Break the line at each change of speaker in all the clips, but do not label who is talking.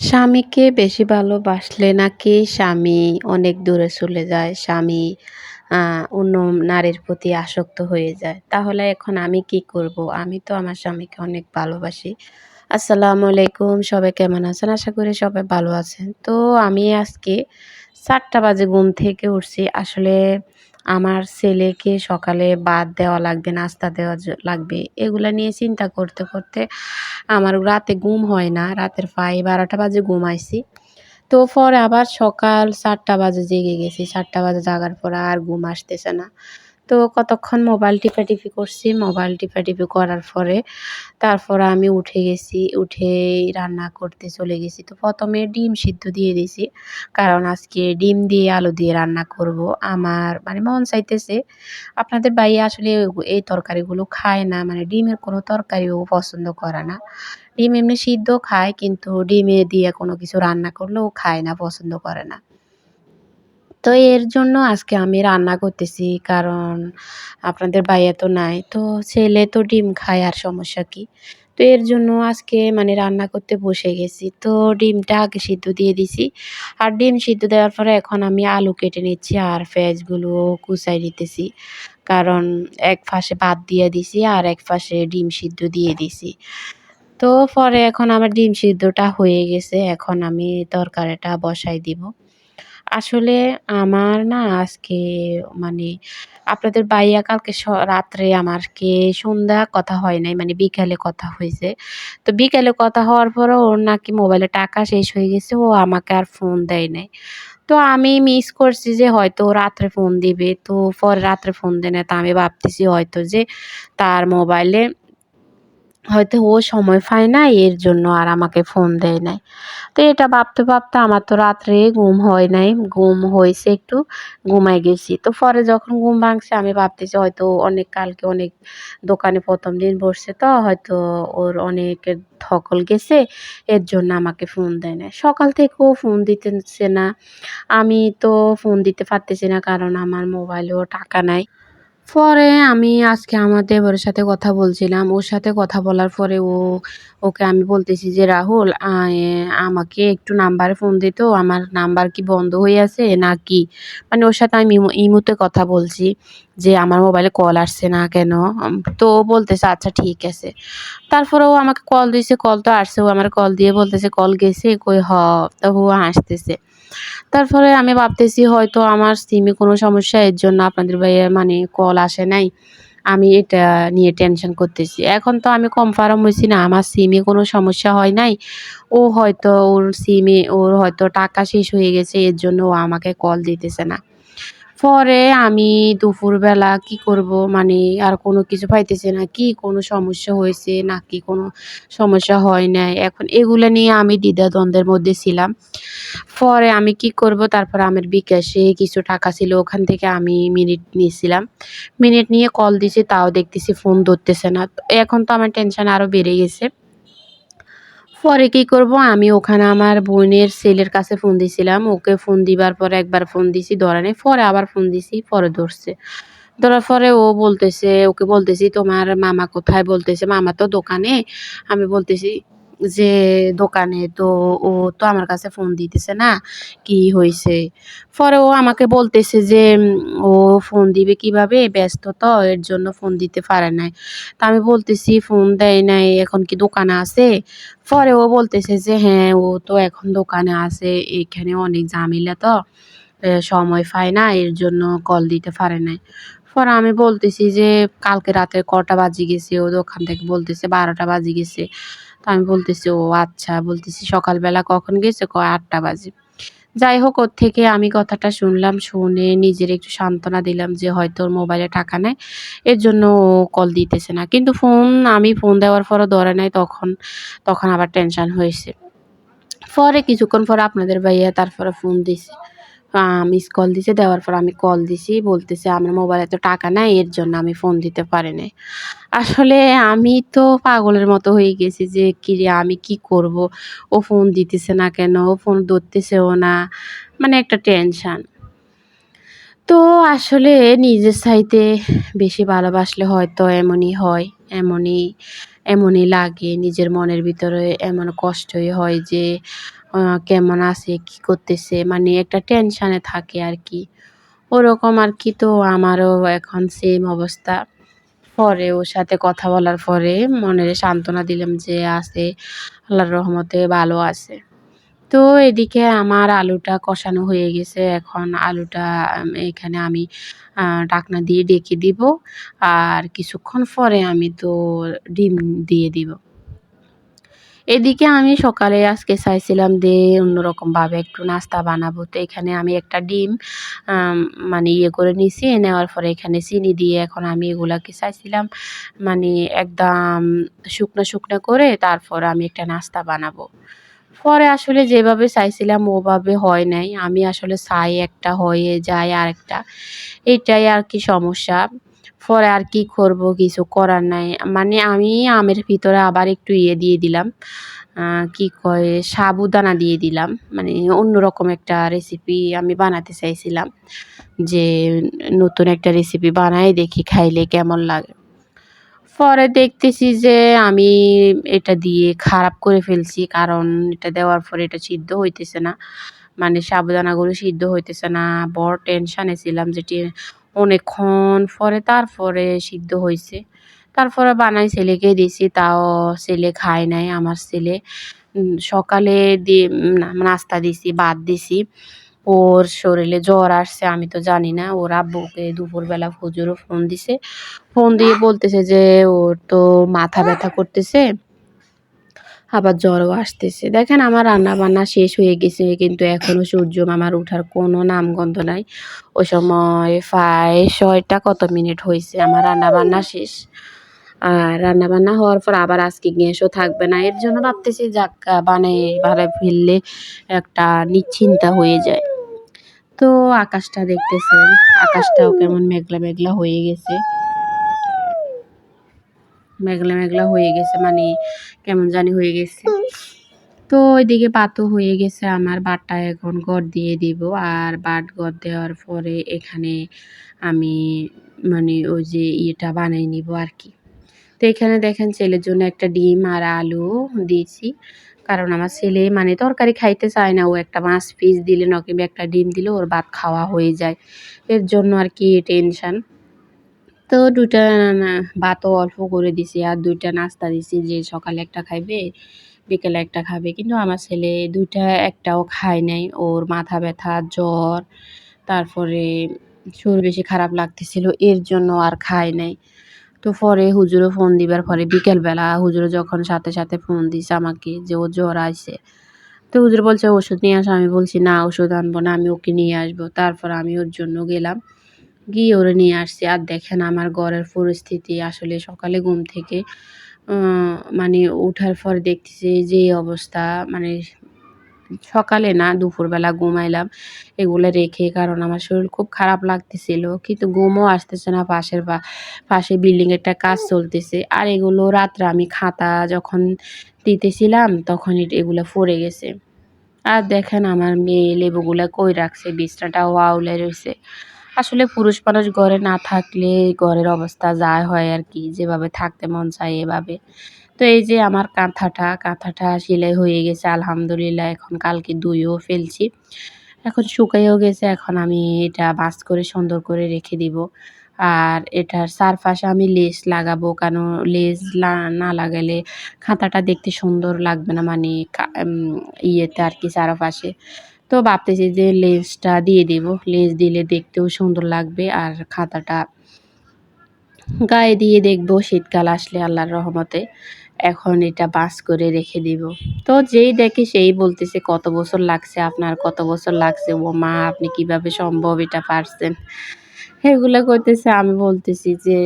স্বামীকে বেশি ভালোবাসলে নাকি স্বামী অনেক দূরে চলে যায়, স্বামী অন্য নারীর প্রতি আসক্ত হয়ে যায়। তাহলে এখন আমি কি করব? আমি তো আমার স্বামীকে অনেক ভালোবাসি। আসসালামু আলাইকুম, সবাই কেমন আছেন? আশা করি সবাই ভালো আছেন। তো আমি আজকে চারটা বাজে ঘুম থেকে উঠছি। আসলে আমার ছেলেকে সকালে বাদ দেওয়া লাগবে, নাস্তা দেওয়া লাগবে, এগুলো নিয়ে চিন্তা করতে করতে আমার রাতে ঘুম হয় না। রাতের প্রায় বারোটা বাজে ঘুমাইছি। তো পরে আবার সকাল চারটা বাজে জেগে গেছি। চারটা বাজে জাগার পর আর ঘুম আসতেছে না। তো কতক্ষণ মোবাইল টিপাটিপি করছি মোবাইল টিপাটিপি করার পরে তারপর আমি উঠে গেছি, উঠে রান্না করতে চলে গেছি। তো প্রথমে ডিম সিদ্ধ দিয়ে দিছি কারণ আজকে ডিম দিয়ে আলু দিয়ে রান্না করব। আমার মানে মন চাইতেছে, আপনাদের ভাই আসলে এই তরকারিগুলো খায় না মানে ডিমের কোনো তরকারিও পছন্দ করে না। ডিম এমনি সিদ্ধ খায়, কিন্তু ডিমে দিয়ে কোনো কিছু রান্না করলেও খায় না, পছন্দ করে না। তো এর জন্য আজকে আমি রান্না করতেছি, কারণ আপনাদের ভাইয়া তো নাই, তো ছেলে তো ডিম খায়, আর সমস্যা কি? তো এর জন্য আজকে মানে রান্না করতে বসে গেছি, তো ডিমটা আগে সিদ্ধ দিয়ে দিছি, আর ডিম সিদ্ধ দেওয়ার পরে এখন আমি আলু কেটে নিচ্ছি, আর পেঁয়াজগুলো কুচাই নিতেছি, কারণ এক পাশে ভাত দিয়ে দিছি, আর এক পাশে ডিম সিদ্ধ দিয়ে দিছি। তো পরে এখন আমার ডিম সিদ্ধটা হয়ে গেছে, এখন আমি তরকারিটা বসাই দিব। আসলে আমার না আজকে মানে আপনাদের ভাইয়া কালকে রাত্রে আমাকে সন্ধ্যা কথা হয় নাই মানে বিকালে কথা হয়েছে। তো বিকালে কথা হওয়ার পরেও ওর নাকি মোবাইলে টাকা শেষ হয়ে গেছে। ও আমাকে আর ফোন দেয় নাই। তো আমি মিস করছি যে হয়তো রাত্রে ফোন দিবে। তো পরে রাত্রে ফোন দেয় না। তো আমি ভাবতেছি হয়তো যে তার মোবাইলে হয়তো ও সময় পায় না এর জন্য আর আমাকে ফোন দেয় নাই। তো এটা ভাবতে, ভাবতে আমার তো রাত্রে ঘুম হয় নাই। ঘুম হয়েছে একটু, ঘুমায় গেছি। তো পরে যখন ঘুম ভাঙছে আমি ভাবতেছি হয়তো অনেক কালকে অনেক দোকানে প্রথম দিন বসছে তো হয়তো ওর অনেক ধকল গেছে। এর জন্য আমাকে ফোন দেয় নাই। সকাল থেকেও ফোন দিতেছে না। আমি তো ফোন দিতে পারতেছি না কারণ আমার মোবাইলেও টাকা নাই। পরে আমি আজকে আমার দেবরের সাথে কথা বলছিলাম। ওর সাথে কথা বলার পরে ও ওকে আমি বলতেছি যে, "রাহুল আমাকে একটু নাম্বারে ফোন দে তো। আমার নাম্বার কি বন্ধ হয়ে আছে নাকি?" মানে ওর সাথে আমি ইমুতে কথা বলছি যে, "আমার মোবাইলে কল আসছে না কেন?" তো ও বলতেছে, "আচ্ছা ঠিক আছে।" তারপরে ও আমাকে কল দিয়েছে কল তো আসছে। ও আমার কল দিয়ে বলতেছে, "কল গেছে?" কই, "হ।" তো ও হাসতেছে। তারপরে আমি ভাবতেছি হয়তো আমার সিমে কোনো সমস্যা, এর জন্য আপনাদের ভাইয়ের মানে কল আসে নাই। আমি এটা নিয়ে টেনশন করতেছি। এখন তো আমি কনফার্ম হয়েছি না, আমার সিমে কোনো সমস্যা হয় নাই। ও হয়তো ওর সিমে, ওর হয়তো টাকা শেষ হয়ে গেছে, এর জন্য ও আমাকে কল দিতেছে না। পরে আমি দুপুরবেলা কি করব মানে আর কোনো কিছু পাইতেছে না। কি কোনো সমস্যা হয়েছে নাকি কোনো সমস্যা হয় নাই। এখন এগুলো নিয়ে আমি দ্বিধাদ্বন্দ্বের মধ্যে ছিলাম। পরে আমি কি করব তারপর আমার বিকাশে কিছু টাকা ছিল ওখান থেকে আমি মিনিট নিয়েছিলাম। মিনিট নিয়ে কল দিছি, তাও দেখতেছি ফোন ধরতেছে না। এখন তো আমার টেনশন আরও বেড়ে গেছে। পরে কি করব আমি ওখানে আমার বোনের ছেলের কাছে ফোন দিছিলাম। ওকে ফোন দিবার পরে একবার ফোন দিছি ধরে নেই পরে আবার ফোন দিছি পরে ধরছে। ধরার পরে ও বলতেছে ওকে বলতেছি, "তোমার মামা কোথায়?" বলতেছে, "মামা তো দোকানে।" আমি বলতেছি যে, "দোকানে তো ও তো আমার কাছে ফোন দিতেছে না। কি হয়েছে পরে ও আমাকে বলতেছে যে, "ও ফোন দিবে কীভাবে? ব্যস্ত তো এর জন্য ফোন দিতে পারে নাই।" তা আমি বলতেছি, "ফোন দেয় নাই, এখন কি দোকানে আছে?" পরে ও বলতেছে যে, "হ্যাঁ, ও তো এখন দোকানে আছে। এখানে অনেক ঝামেলা তো। সময় পায় না এর জন্য কল দিতে পারে নাই।" পরে আমি বলতেছি যে, "কালকে রাতে কটা বাজে গেছে?" ও দোকান থেকে বলতেছে, "12টা বাজে গেছে।" তো আমি বলতেছি, "ও আচ্ছা।" বলতেছি, "সকালবেলা কখন গেছে?" কয়, আটটা বাজে।" যাই হোক ওর থেকে আমি কথাটা শুনলাম। শুনে নিজের একটু সান্ত্বনা দিলাম যে হয়তো ওর মোবাইলে টাকা নেয় এর জন্য কল দিতেছে না। কিন্তু ফোন আমি ফোন দেওয়ার পরও ধরে নাই তখন, তখন আবার টেনশন হয়েছে পরে কিছুক্ষণ পর আপনাদের ভাইয়া তারপরে ফোন দিছে। মিস কল দিছে। দেওয়ার পর আমি কল দিছি। বলতেছে, "আমার মোবাইলে তো টাকা নাই এর জন্য আমি ফোন দিতে পারি নাই।" আসলে আমি তো পাগলের মতো হয়ে গেছি যে কিরে আমি কি করব? ও ফোন দিতেছে না কেন? ও ফোন ধরতেছেও না। মানে একটা টেনশান তো আসলে নিজের চাইতে বেশি ভালোবাসলে হয়তো এমনই হয়। এমনই, এমনই লাগে। নিজের মনের ভিতরে এমন কষ্টই হয় যে কেমন আছে কি করতেছে মানে একটা টেনশানে থাকে আর কি ওরকম আর কি তো আমারও এখন সেম অবস্থা পরে ওর সাথে কথা বলার পরে মনের সান্ত্বনা দিলাম যে আছে আল্লাহর রহমতে ভালো আছে তো এদিকে আমার আলুটা কষানো হয়ে গেছে। এখন আলুটা এখানে আমি ঢাকনা দিয়ে ডেকে দিব। আর কিছুক্ষণ পরে আমি তো ডিম দিয়ে দিব। এদিকে আমি সকালে আজকে চাইছিলাম যে অন্যরকমভাবে একটু নাস্তা বানাবো। তো এখানে আমি একটা ডিম মানে ইয়ে করে নিছি। নেওয়ার পরে এখানে চিনি দিয়ে এখন আমি এগুলাকে চাইছিলাম মানে একদম শুকনো শুকনো করে তারপর আমি একটা নাস্তা বানাবো। পরে আসলে যেভাবে চাইছিলাম ওভাবে হয় নাই। আমি আসলে চাই একটা হয়ে যায় আরেকটা। এটাই আর কি সমস্যা। পরে আর কি করব, কিছু করার নাই। মানে আমি আমের ভিতরে আবার একটু ইয়ে দিয়ে দিলাম। কি কয়, সাবুদানা দিয়ে দিলাম। মানে অন্যরকম একটা রেসিপি আমি বানাতে চাইছিলাম। যে নতুন একটা রেসিপি বানাই, দেখি খাইলে কেমন লাগে। পরে দেখতেছি যে আমি এটা দিয়ে খারাপ করে ফেলছি, কারণ এটা দেওয়ার পরে এটা সিদ্ধ হইতেছে না। মানে সাবুদানাগুলো সিদ্ধ হইতেছে না। বড় টেনশানে ছিলাম যেটি অনেকক্ষণ পরে তারপরে সিদ্ধ হয়েছে তারপরে বানাই ছেলেকে দিছি, তাও ছেলে খায় নাই। আমার ছেলে সকালে দিয়ে নাস্তা দিছি, ভাত দিছি। ওর শরীরে জ্বর আসছে, আমি তো জানি না। ওর আব্বুকে দুপুরবেলা ফজরও ফোন দিছে। ফোন দিয়ে বলতেছে যে, ওর তো মাথা ব্যথা করতেছে, আবার জ্বরও আসতেছে। দেখেন আমার রান্না বান্না শেষ হয়ে গেছে, কিন্তু এখনও সূর্য মামার ওঠার কোনো নামগন্ধ নাই। ওই সময় প্রায় ছয়টা কত মিনিট হয়েছে আমার রান্না বান্না শেষ। আর রান্না বান্না হওয়ার পর আবার আজকে গ্যাসও থাকবে না। এর জন্য ভাবতেছি, যাক বানাই ভাড়ায় ফেললে একটা নিশ্চিন্তা হয়ে যায়। তো আকাশটা দেখতেছেন। আকাশটাও কেমন মেঘলা মেঘলা হয়ে গেছে। মেঘলা মেঘলা হয়ে গেছে মানে কেমন জানি হয়ে গেছে। তো ওইদিকে পাতো হয়ে গেছে, আমার বাটটা এখন গড় দিয়ে দিব। আর বাট গড় দেওয়ার পরে এখানে আমি মানে ওই যে ইয়েটা বানিয়ে নিব আর কি। তো এখানে দেখেন ছেলের জন্য একটা ডিম আর আলু দিয়েছি। কারণ আমার ছেলে মানে তরকারি খাইতে চায় না, ও একটা মাছ পিস দিলে নকিবে একটা ডিম দিলে ওর ভাত খাওয়া হয়ে যায়। এর জন্য আর কি টেনশান তো দুইটা না- ভাতও অল্প করে দিছি আর দুইটা নাস্তা দিছি, যে সকালে একটা খাইবে, বিকেলে একটা খাবে। কিন্তু আমার ছেলে দুইটা, একটাও খায় নাই। ওর মাথা ব্যথা, জ্বর, তারপরে শরীর বেশি খারাপ লাগতেছিল, এর জন্য আর খায় নাই। তো পরে হুজুরও ফোন দিবার পরে বিকেলবেলা হুজুরও যখন সাথে সাথে ফোন দিছে আমাকে যে ও জ্বর আইছে। তো হুজুর বলছে, ওষুধ নিয়ে আসো। আমি বলছি, না, ওষুধ আনব না, আমি ওকে নিয়ে আসব। তারপর আমি ওর জন্য গেলাম। গিয়ে ওরে নিয়ে আসছি। আর দেখেন আমার ঘরের পরিস্থিতি, আসলে সকালে ঘুম থেকে মানে ওঠার পর দেখতেছি যে অবস্থা মানে সকালে না দুপুরবেলা ঘুমাইলাম। এগুলো রেখে কারণ আমার শরীর খুব খারাপ লাগতেছিল। কিন্তু ঘুমও আসতেছে না পাশের বা, পাশে বিল্ডিং একটা কাজ চলতেছে। আর এগুলো রাত্রে আমি খাতা যখন দিতেছিলাম তখন এগুলো পড়ে গেছে। আর দেখেন আমার মেয়ে লেবুগুলা কই রাখছে, বিছনাটা ওয়াউলে রয়েছে আসলে পুরুষ মানুষ ঘরে না থাকলে ঘরের অবস্থা যা হয় আর কি, যেভাবে থাকতে মন চায় এভাবে। তো এই যে আমার কাঁথাটা কাঁথাটা সেলাই হয়ে গেছে, আলহামদুলিল্লাহ। এখন কালকে দুইও ফেলছি। এখন শুকাইও গেছে, এখন আমি এটা বাস করে, সুন্দর করে রেখে দিব। আর এটার চারপাশে আমি লেস লাগাবো কেন লেস না লাগালে খাতাটা দেখতে সুন্দর লাগবে না মানে ইয়েতে আর কি চারপাশে তো ভাবতেছি যে লেসটা দিয়ে দেব। লেস দিলে দেখতেও সুন্দর লাগবে, আর খাতাটা গায়ে দিয়ে দেখব শীতকাল আসলে আল্লাহর রহমতে। এখন এটা বাস করে রেখে দিব। তো যেই দেখে সেই বলতেছে, কত বছর লাগছে আপনার? কত বছর লাগছে? ও মা, আপনি কীভাবে সম্ভব এটা পারছেন? এগুলো করতেছে আমি বলতেছি যে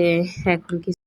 এখন কিছু